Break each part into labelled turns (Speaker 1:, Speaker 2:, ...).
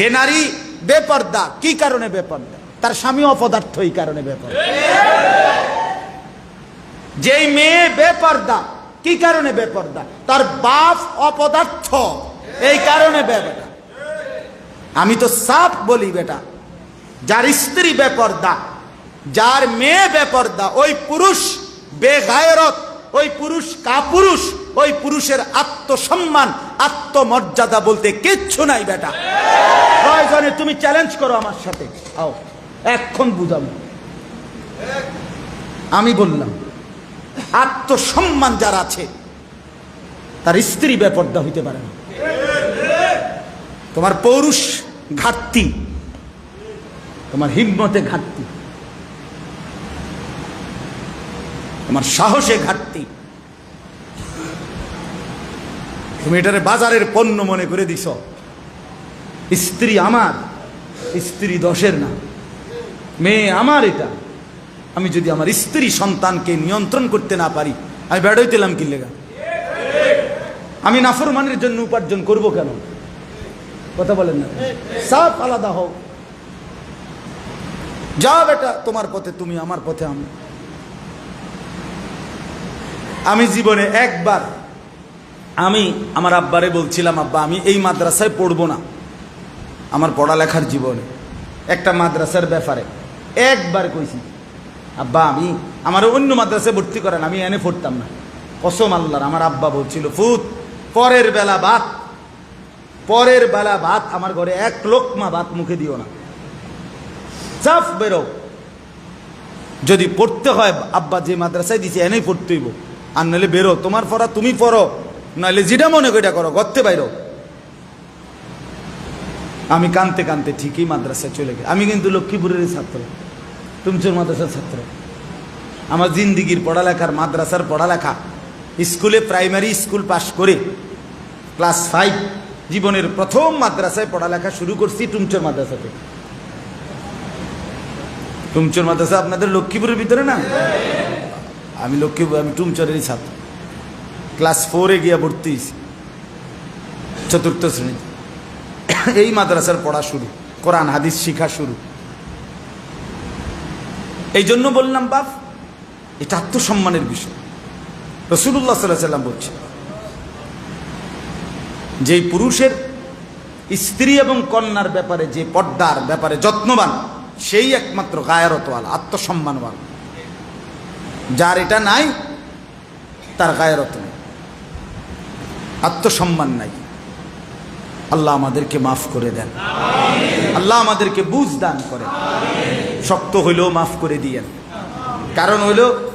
Speaker 1: যে নারী বেপর্দা, কি কারণে বেপর্দা? তার স্বামী অপদার্থ, এই কারণে বেপর্দা। যেই মেয়ে বেপর্দা, কি কারণে বেপর্দা? তার বাপ অপদার্থ, এই কারণে বেপর্দা। আমি তো সাফ বলি বেটা, যার স্ত্রী বেপর্দা, যার মেয়ে বেপর্দা, ওই পুরুষ বেগায়রত ওই পুরুষ কাপুরুষ, ওই পুরুষের আত্মসম্মান, আত্মমর্যাদা বলতে কিচ্ছু নাই বেটা। প্রয়োজনে তুমি চ্যালেঞ্জ করো আমার সাথে। আও এক্ষণ বুঝাবো। আমি বললাম, আত্মসম্মান যার আছে, তার স্ত্রী বেপর্দা হইতে পারে না। তোমার পৌরুষ ঘাটতি, তোমার হিম্মতে ঘাটতি। তোমার সাহসে ঘাটতি। তুমি এটারে বাজারের পণ্য মনে করে দিছ। স্ত্রী আমার, স্ত্রী দশের না। মেয়ে আমার এটা। আমি যদি আমার স্ত্রী সন্তানকে নিয়ন্ত্রণ করতে না পারি, আমি বেড়াইতেলাম কি লেগা? আমি নাফরমানের জন্য উপার্জন করব কেন? কথা বলেন না। সব আলাদা হোক যা বেটা, তোমার পথে, তুমি আমার পথে আমি আমি জীবনে একবার আমি আমার আব্বারে বলছিলাম, আব্বা, আমি এই মাদ্রাসায় পড়ব না। আমার পড়ালেখার জীবনে, একটা মাদ্রাসার ব্যাপারে একবার কইছি, আব্বা, আমি আমার অন্য মাদ্রাসায় ভর্তি করেন, আমি এনে পড়তাম না। কসম আল্লাহর, আমার আব্বা বলছিল, ফুত, পরের বেলা ভাত, পরের বেলা ভাত, আমার ঘরে এক লোকমা ভাত মুখে দিও না। চাপ বেরো। যদি পড়তে হয়, আব্বা, যে মাদ্রাসায় দিছে, এনেই পড়তে হইব। আর নাহলে বেরো। তোমার পড়া তুমি পড়ো। নাহলে যেটা মনে করিটা করো, গর্তে বাইরো। আমি কানতে কানতে ঠিকই মাদ্রাসায় চলে গেছি আমি কিন্তু লক্ষ্মীপুরের ছাত্র। তুমচুর মাদ্রাসার ছাত্র। আমার জিন্দিগির পড়ালেখার মাদ্রাসার পড়ালেখা। স্কুলে প্রাইমারি স্কুল পাশ করে ক্লাস ফাইভ জীবনের প্রথম মাদ্রাসায় পড়ালেখা শুরু করছি টুমচোর মাদ্রাসাতে। টুমচোর মাদ্রাসা আপনাদের লক্ষ্মীপুরের ভিতরে না? আমি লক্ষ্মীপুর আমি টুমচরেরই ছাত্র। ক্লাস ফোরে গিয়া ভর্তি হয়েছি চতুর্থ শ্রেণীতে এই মাদ্রাসার পড়া শুরু, কোরআন, হাদিস শিখা শুরু। এই জন্য বললাম, বাপ, এটা আত্মসম্মানের বিষয়। রসুল্লাহ সাল্লাহ সাল্লাম বলছে যেই পুরুষের স্ত্রী এবং কন্যার ব্যাপারে যে পর্দার ব্যাপারে যত্নবান, সেই একমাত্র গায়রতওয়ালা আত্মসম্মানবান যার এটা নাই, তার গায়রত নেই। আত্মসম্মান নাই। আল্লাহ আমাদেরকে মাফ করে দেন। আল্লাহ আমাদেরকে বুঝ দান করে শক্ত হইলেও মাফ করে দিয়েন। কারণ হইল,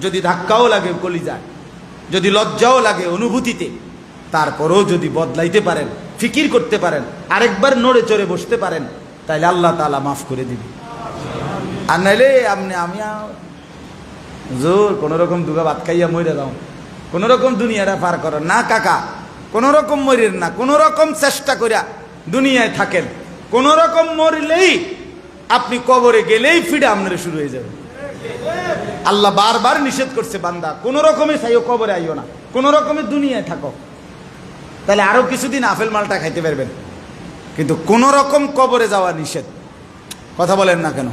Speaker 1: যদি ধাক্কাও লাগে কলিজায়, যদি লজ্জাও লাগে অনুভূতিতে, তারপরেও যদি বদলাইতে পারেন, ফিকির করতে পারেন, আরেকবার নড়ে চড়ে বসতে পারেন, তাইলে আল্লাহ তালা মাফ করে দিবে। আর নাইলে আপনি আমি জোর কোন রকম দুগা ভাত খাইয়া মরে দাও কোন রকম দুনিয়াটা পার করো। না, কাকা কোন রকম মরেন না কোন রকম চেষ্টা করিয়া দুনিয়ায় থাকেন। কোন রকম মরলেই আপনি কবরে গেলেই ফিরে আপনার শুরু হয়ে যাবে। আল্লাহ বারবার নিষেধ করছে, বান্দা কোন রকমে চাইও কবরে আইও না কোন রকমে দুনিয়ায় থাকো। তাহলে আরও কিছুদিন আপেল মালটা খাইতে পারবেন। কিন্তু কোন রকম কবরে যাওয়া নিষেধ। কথা বলেন না কেন?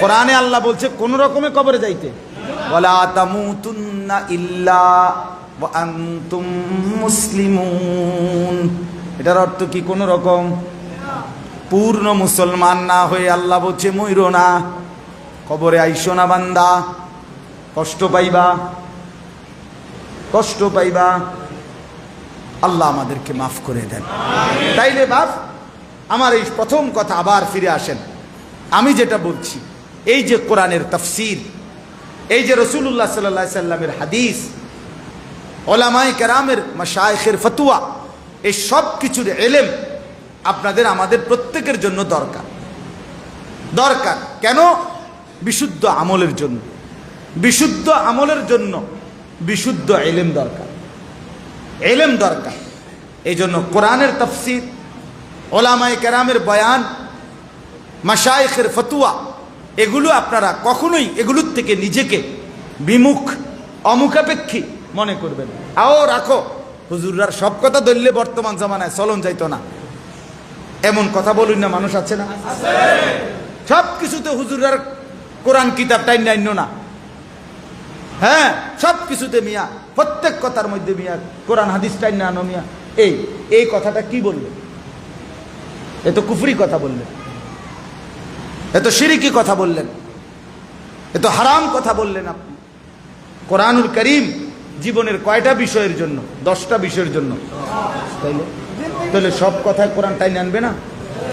Speaker 1: কোরআনে আল্লাহ বলছে কোন রকমে কবরে যাইতে। ওয়ালা তামুতুন্না ইল্লা ওয়া আনতুম মুসলিমুন। এটার অর্থ কি কোন রকম? পূর্ণ মুসলমান না হয়ে আল্লাহ বলছে ময়ূর না। কবরে আইসো না বান্দা। কষ্ট পাইবা। কষ্ট পাইবা। আল্লাহ আমাদেরকে মাফ করে দেন। তাইলে বাপ আমার এই প্রথম কথা আবার ফিরে আসেন। আমি যেটা বলছি এই যে কোরআনের তফসির এই যে রসুল্লাহ সাল্লা সাল্লামের হাদিস ওলামাই কেরামের মাশায়েখের ফতুয়া, এই সব কিছুর এলেম আপনাদের, আমাদের প্রত্যেকের জন্য দরকার। দরকার। কেন? বিশুদ্ধ আমলের জন্য। বিশুদ্ধ আমলের জন্য বিশুদ্ধ এলেম দরকার। এলেম দরকার। এই জন্য কোরআনের তফসির ওলামাই কেরামের বয়ান মাসায়েখের ফতুয়া এগুলো আপনারা কখনোই এগুলোর থেকে নিজেকে বিমুখ, অমুখাপেক্ষী মনে করবেন আও রাখো হুজুরার সব কথা ধরলে বর্তমান জামানায় চলন যাইতো না। এমন কথা বলুন না, মানুষ আছে না? সব কিছুতে হুজুরের কোরআন কিতাব টাইম নাইন্য না। হ্যাঁ সব কিছুতে মিয়া, প্রত্যেক কথার মধ্যে মিয়া, কোরআন, হাদিস টাইম না মিয়া। এই এই কথাটা কি বললেন? এ তো কুফরি কথা বললেন। এ তো সিরিকি কথা বললেন। এ তো হারাম কথা বললেন আপনি। কোরআনুল করিম জীবনের কয়টা বিষয়ের জন্য? দশটা বিষয়ের জন্য। তাইলে? তাহলে সব কথায় কোরআন টাইনে আনবে না?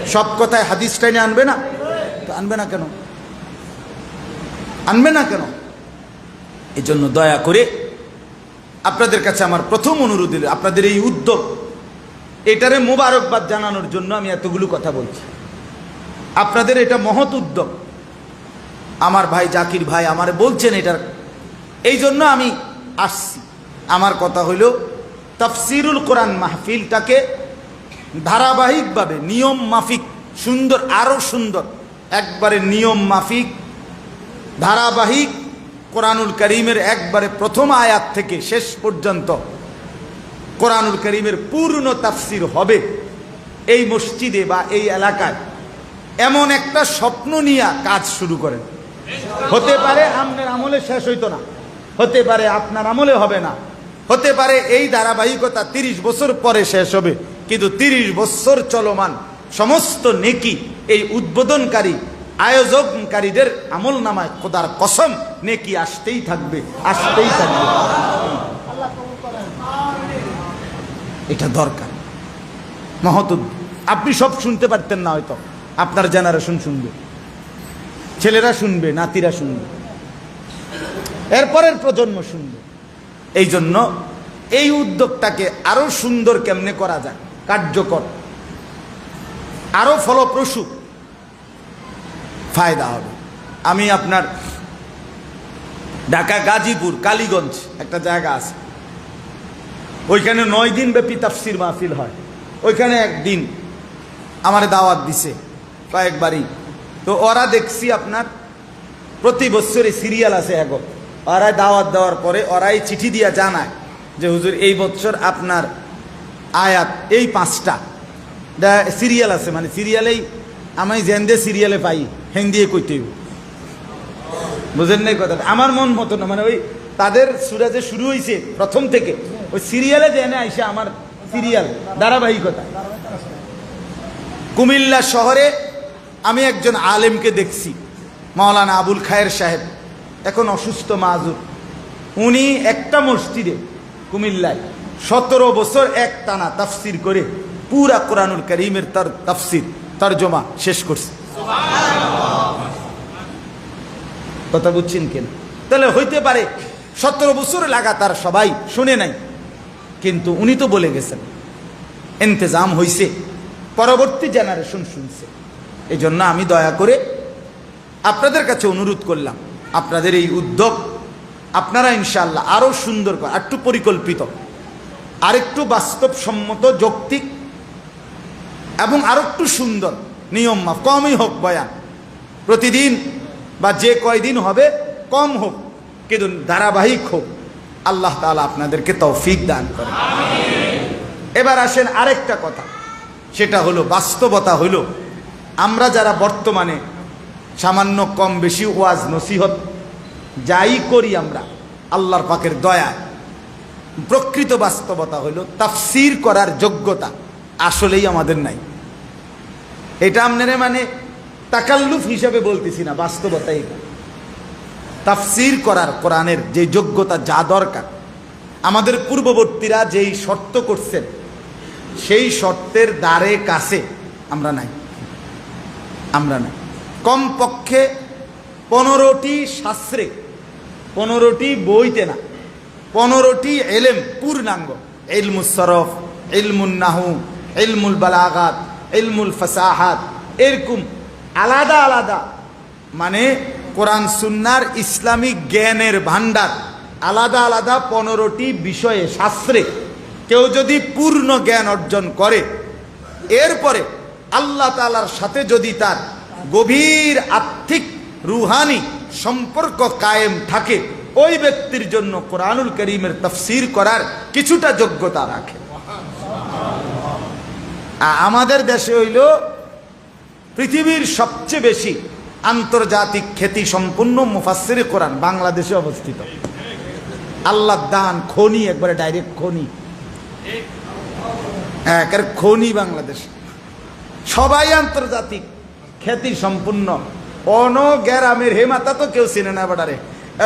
Speaker 1: সব কথায় হাদিস টাইনে আনবে না? তো আনবে না কেন? আনবে না কেন? এই জন্য দয়া করে আপনাদের কাছে আমার প্রথম অনুরোধ আপনাদের এই উদ্যোগ, এটারে মোবারকবাদ জানানোর জন্য আমি এতগুলো কথা বলছি। আপনাদের এটা মহৎ উদ্যোগ। আমার ভাই জাকির ভাই আমারে বলছেন এটার। এই জন্য আমি আসছি। আমার কথা হইল, তাফসিরুল কোরআন মাহফিলটাকে ধারাবাহিকভাবে নিয়ম মাফিক, সুন্দর, আরও সুন্দর, একবারে নিয়ম মাফিক, ধারাবাহিক কোরআনুল করিমের একবারে প্রথম আয়াত থেকে শেষ পর্যন্ত কোরআনুল করিমের পূর্ণ তাফসির হবে। এই মসজিদে বা এই এলাকায় এমন একটা স্বপ্ন নিয়ে কাজ শুরু করেন। হতে পারে আপনার আমলে শেষ হইতো না। হতে পারে আপনার আমলে হবে না। হতে পারে এই ধারাবাহিকতা তিরিশ বছর পরে শেষ হবে, কিন্তু তিরিশ বছর চলমান সমস্ত নেকি এই উদ্বোধনকারী, আয়োজনকারীদের আমল নামায় খোদার কসম, নেকি আসতেই থাকবে আসতেই থাকবে। এটা দরকার। উদ্যোগ। আপনি সব শুনতে পারতেন না হয়তো। আপনার জেনারেশন শুনবে। ছেলেরা শুনবে, নাতিরা শুনবে। এরপরের প্রজন্ম শুনবে। এই জন্য এই উদ্যোগটাকে আরও সুন্দর কেমনে করা যায়, কার্যকর, আরও ফলপ্রসূ ফায়দা হবে। আমি আপনার ঢাকা, গাজীপুর, কালীগঞ্জ একটা জায়গা আছে। ওইখানে নয় দিন ব্যাপী তাফসির মাহফিল হয়। ওইখানে একদিন আমার দাওয়াত দিছে। কয়েকবারই। তো ওরা দেখছি আপনার, প্রতি বছরে সিরিয়াল আছে এখন ওরাই দাওয়াত দেওয়ার পরে ওরাই চিঠি দিয়া জানায় যে, হুজুর, এই বছর আপনার আয়াত, এই পাঁচটা সিরিয়াল আছে। মানে সিরিয়ালেই আমি জেন্দে সিরিয়ালে পাই হেন দিয়ে কইতে হইব। বুঝেন নাই কথা আমার মন মতো না মানে ওই তাদের সুরা যে শুরু হয়েছে প্রথম থেকে, ওই সিরিয়ালে জেনে আইসে আমার সিরিয়াল ধারাবাহিকতা। কুমিল্লা শহরে আমি একজন আলেমকে দেখছি, মাওলানা আবুল খায়ের সাহেব, এখন অসুস্থ মাজুর। উনি একটা মসজিদে, কুমিল্লায়, সতেরো বছর এক টানা তাফসির করে পুরা কোরআনুল করিমের তার তাফসির, তর্জমা শেষ করছে। কথা বুঝছেন কেন? তাহলে হইতে পারে সতেরো বছর লাগাতার সবাই শুনে নাই, কিন্তু উনি তো বলে গেছেন, ইন্তজাম হইছে, পরবর্তী জেনারেশন শুনছে। এই জন্য আমি দয়া করে আপনাদের কাছে অনুরোধ করলাম, আপনাদের এই উদ্যোগ আপনারা ইনশাল্লাহ আরও সুন্দর করে, একটু পরিকল্পিত, আরেকটু বাস্তবসম্মত, যৌক্তিক এবং আরও একটু সুন্দর নিয়ম মাফ, কমই হোক বয়ান। প্রতিদিন বা যে কয়দিন হবে, কম হোক, কিন্তু ধারাবাহিক হোক, আল্লাহ তাআলা আপনাদেরকে তৌফিক দান করে। এবার আসেন আরেকটা কথা, সেটা হলো বাস্তবতা হলো আমরা যারা বর্তমানে সামান্য কম বেশি ওয়াজ নসিহত, যাই করি আমরা, আল্লাহর পাকের দয়া প্রকৃত বাস্তবতা হলো তাফসির করার যোগ্যতা আসলেই আমাদের নাই। এটা আপনারা মানে তাকাল্লুফ হিসাবে বলতেছি না, বাস্তবতা এটা। তাফসির করার কোরআনের যে যোগ্যতা যা দরকার, আমাদের পূর্ববর্তীরা যেই শর্ত করছেন, সেই শর্তের দ্বারে কাছে আমরা নাই। আমরা নাই কমপক্ষে পনেরোটি শাস্ত্রে, পনেরোটি বইতে না, পনেরোটি এলেম, পূর্ণাঙ্গ। এলমুল সরফ এলমুল নাহু এলমুল বালাগাত এলমুল ফাসাহাত, এরকম আলাদা আলাদা। মানে কোরআন সুন্নার ইসলামিক জ্ঞানের ভান্ডার আলাদা আলাদা পনেরোটি বিষয়ে শাস্ত্রে। কেউ যদি পূর্ণ জ্ঞান অর্জন করে, এরপরে আল্লাহ তালার সাথে যদি তার গভীর আর্থিক রুহানি সম্পর্ক কায়েম থাকে, ওই ব্যক্তির জন্য কোরআনুল করিমের তফসির করার কিছুটা যোগ্যতা রাখে। আমাদের দেশে হইল পৃথিবীর সবচেয়ে বেশি আন্তর্জাতিক খ্যাতি সম্পূর্ণ মুফাসসির কোরআন, বাংলাদেশে অবস্থিত। আল্লাহ দান, খনি, একবারে ডাইরেক্ট খনি। একের খনি বাংলাদেশ। সবাই আন্তর্জাতিক, খ্যাতি সম্পূর্ণ। অন গ্যারামের হেমাতা তো কেউ চিনে না এবারে।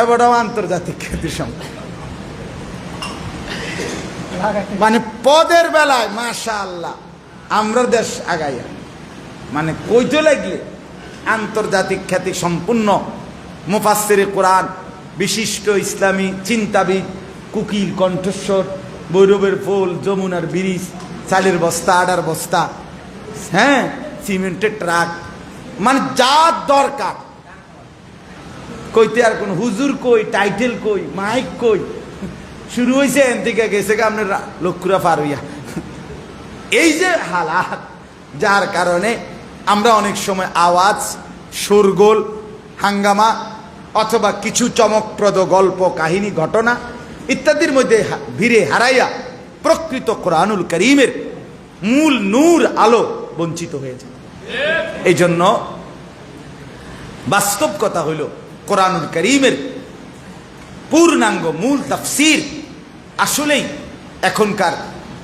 Speaker 1: এবারও আন্তর্জাতিক খ্যাতি সম্পূর্ণ। মানে পদের বেলায় মাশা আল্লাহ আমরা দেশ আগাইয়া মানে কইতে লাগলে আন্তর্জাতিক খ্যাতি সম্পূর্ণ। মুফাসসিরে কোরআন, বিশিষ্ট ইসলামী চিন্তাবিদ কুকির কণ্ঠস্বর, বৈরবের ফুল, যমুনার ব্রিজ, চালের বস্তা, আডার বস্তা হ্যাঁ সিমেন্টের ট্রাক। মানে যা দরকার। কইতে আর কোন হুজুর কই, টাইটেল কই, মাইক কই। শুরু হয়েছে এন থেকে, গেছে আপনার লক্ষুরা পার হইয়া। এই যে হালাত, যার কারণে আমরা অনেক সময় আওয়াজ, শোরগোল, হাঙ্গামা অথবা কিছু চমকপ্রদ গল্প, কাহিনী, ঘটনা ইত্যাদির মধ্যে ভিড়ে হারাইয়া প্রকৃত কোরআনুল করিমের মূল নূর আলো বঞ্চিত হয়েছে। এই জন্য বাস্তব কথা হইল, কোরআনুল করিমের পূর্ণাঙ্গ মূল তাফসির আসলেই এখনকার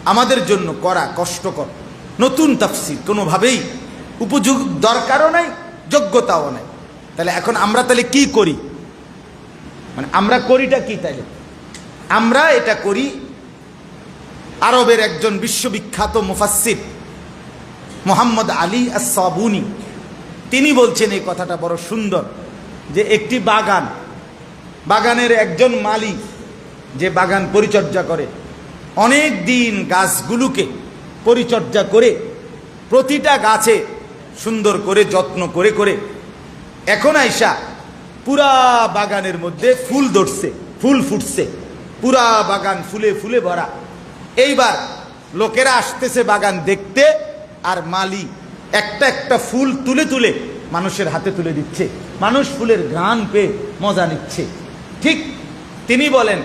Speaker 1: আমাদের জন্য করা কষ্টকর। নতুন তাফসির কোনোভাবেই উপযোগ, দরকারও নাই, যোগ্যতাও নাই। তাহলে এখন আমরা তাহলে কি করি? মানে আমরা করিটা কি তাইলে আমরা এটা করি আরবের একজন বিশ্ববিখ্যাত মুফাসসির। মোহাম্মদ আলী আসাবুনি তিনি বলছেন এই কথাটা বড় সুন্দর যে একটি বাগান, বাগানের একজন মালিক যে বাগান পরিচর্যা করে, অনেক দিন গাছগুলোকে পরিচর্যা করে প্রতিটা গাছে সুন্দর করে, যত্ন করে করে এখন আইসা পুরা বাগানের মধ্যে ফুল ধরছে, ফুল ফুটছে, পুরা বাগান ফুলে ফুলে ভরা। এইবার লোকেরা আসতেছে বাগান দেখতে আর মালি একটা একটা ফুল তুলে তুলে মানুষের হাতে তুলে দিচ্ছে। মানুষ ফুলের গান পেয়ে মজা নিচ্ছে। ঠিক তিনি বলেন,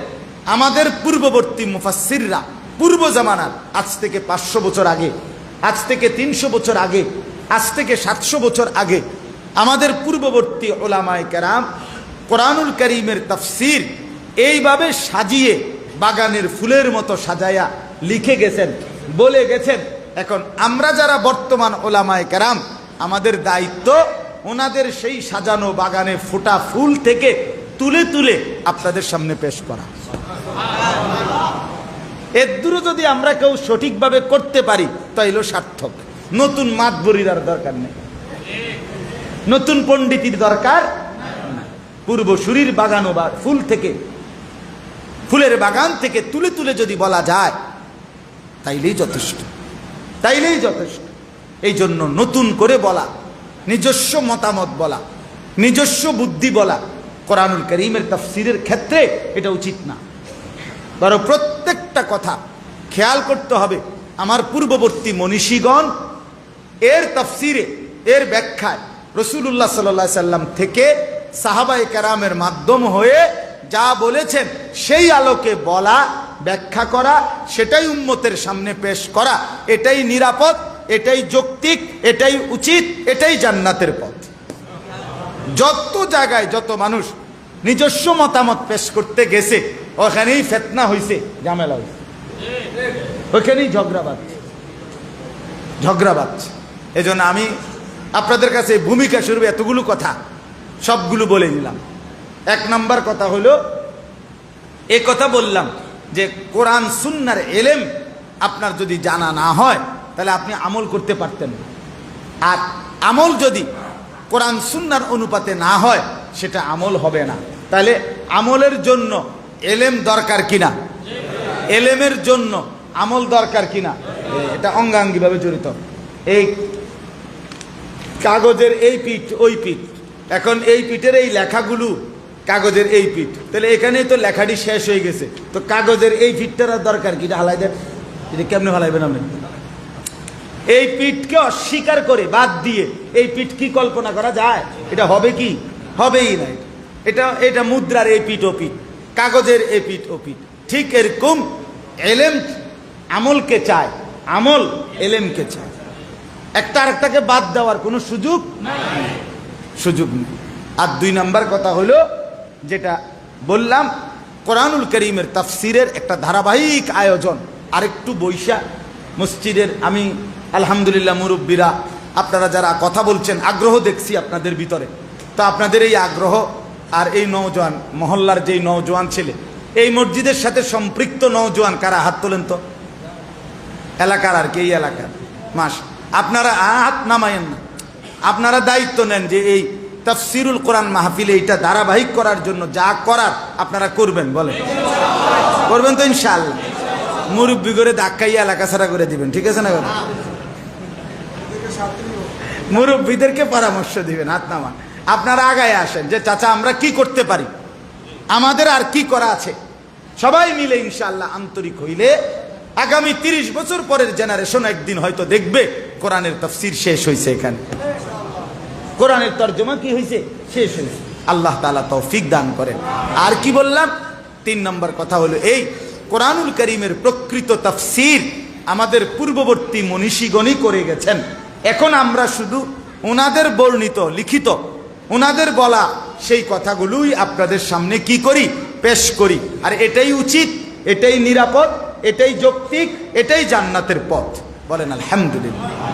Speaker 1: আমাদের পূর্ববর্তী মুফাসিররা পূর্ব জামানার, আজ থেকে পাঁচশো বছর আগে, আজ থেকে তিনশো বছর আগে, আজ থেকে সাতশো বছর আগে, আমাদের পূর্ববর্তী ওলামায় কেরাম কোরআনুল করিমের তাফসির এইভাবে সাজিয়ে বাগানের ফুলের মতো সাজায়া লিখে গেছেন, বলে গেছেন। এখন আমরা যারা বর্তমান ওলামায় কেরাম, আমাদের দায়িত্ব ওনাদের সেই সাজানো বাগানে ফোটা ফুল থেকে তুলে তুলে আপনাদের সামনে পেশ করা। এর দূরে যদি আমরা কেউ সঠিকভাবে করতে পারি তাইলে সার্থক। নতুন মাতবরির আর দরকার নেই। নতুন পণ্ডিতির দরকার। পূর্বসূরির বাগানো বা ফুল থেকে, ফুলের বাগান থেকে তুলে তুলে যদি বলা যায়, তাইলেই যথেষ্ট। তাইলেই যথেষ্ট। এই জন্য নতুন করে বলা, নিজস্ব মতামত বলা, নিজস্ব বুদ্ধি বলা, কোরআনুল করিমের তাফসিরের ক্ষেত্রে এটা উচিত না। বরং প্রত্যেকটা কথা খেয়াল করতে হবে, আমার পূর্ববর্তী মনীষীগণ এর তফসিরে, এর ব্যাখ্যায় রসুল্লাহ সাল্লা সাল্লাম থেকে সাহাবাই কেরামের মাধ্যম হয়ে যা বলেছেন, সেই আলোকে বলা ব্যাখ্যা করা, সেটাই উম্মতের সামনে পেশ করা। এটাই নিরাপদ, এটাই যৌক্তিক, এটাই উচিত, এটাই জান্নাতের পথ। যত জায়গায় যত মানুষ নিজস্ব মতামত পেশ করতে গেছে, ওখানেই ফেতনা হয়েছে ঝামেলা হয়েছে ওখানেই ঝগড়া বাঁধছে। ঝগড়া বাঁধছে। এই জন্য আমি আপনাদের কাছে ভূমিকা স্বরূপ এতগুলো কথা, সবগুলো বলে নিলাম। এক নাম্বার কথা হলো, এ কথা বললাম যে কোরআন সুন্নার এলেম আপনার যদি জানা না হয়, তাহলে আপনি আমল করতে পারতেন না। আর আমল যদি কোরআন সুন্নার অনুপাতে না হয়, সেটা আমল হবে না। তাহলে আমলের জন্য এলেম দরকার কিনা? এলেমের জন্য আমল দরকার কিনা? এটা অঙ্গাঙ্গিভাবে জড়িত। এই কাগজের এই পিঠ, ওই পিঠ, এখন এই পিঠের এই লেখাগুলো কাগজের এই পিঠ তাহলে এখানেই তো লেখাটি শেষ হয়ে গেছে। তো কাগজের এই পিঠটার আর দরকার কি? এটা হালাই দেন। এটা কেমনে হালাইবেন আপনি? এই পিঠকে অস্বীকার করে বাদ দিয়ে এই পিঠ কি কল্পনা করা যায়? এটা হবে কি? হবেই না এটা। এটা মুদ্রার এই পিঠ ও পিঠ কাগজের এই পিঠ ও পিঠ ঠিক এরকম এলেম আমলকে চায়, আমল এলেমকে চায়। একটা আরেকটাকে বাদ দেওয়ার কোনো সুযোগ সুযোগ নেই। আর দুই নাম্বার কথা হলো যেটা বললাম, কোরআনুল করিমের তাফসিরের একটা ধারাবাহিক আয়োজন। আরেকটু বৈশা, মসজিদের, আমি আলহামদুলিল্লাহ মুরব্বীরা, আপনারা যারা কথা বলছেন, আগ্রহ দেখছি আপনাদের ভিতরে। তো আপনাদের এই আগ্রহ আর এই নওজোয়ান, মহল্লার যেই নওজোয়ান ছেলে, এই মসজিদের সাথে সম্পৃক্ত নওজোয়ান কারা? হাত তোলেন তো। এলাকার আর কি, এই এলাকার। মাস আপনারা হাত নামায়েন না। আপনারা দায়িত্ব নেন যে এই তাফসিরুল কোরআন মাহফিলে এটা ধারাবাহিক করার জন্য যা করার আপনারা করবেন, বলেন। করবেন তো ইনশাআল্লাহ। মুরব্বী করে ধাক্কাই এলাকা ছাড়া করে দিবেন, ঠিক আছে না? মুরব্বীদেরকে পরামর্শ দিবেন, হাত নামান। আপনারা আগায় আসেন যে, চাচা, আমরা কি করতে পারি? আমাদের আর কি করা আছে? সবাই মিলে ইনশাল্লাহ আন্তরিক হইলে আগামী তিরিশ বছর পরের জেনারেশন একদিন হয়তো দেখবে, কোরআনের তফসির শেষ হয়েছে এখানে। কোরআনের তর্জমা কি হয়েছে শেষ হয়েছে আল্লাহ তালা তৌফিক দান করেন। আর কি বললাম? তিন নম্বর কথা হলো এই, কোরআনুল করিমের প্রকৃত তফসির আমাদের পূর্ববর্তী মনীষীগণই করে গেছেন। এখন আমরা শুধু ওনাদের বর্ণিত, লিখিত ওনাদের বলা সেই কথাগুলোই আপনাদের সামনে কি করি? পেশ করি। আর এটাই উচিত, এটাই নিরাপদ, এটাই যৌক্তিক, এটাই জান্নাতের পথ। বলেন আলহামদুলিল্লাহ।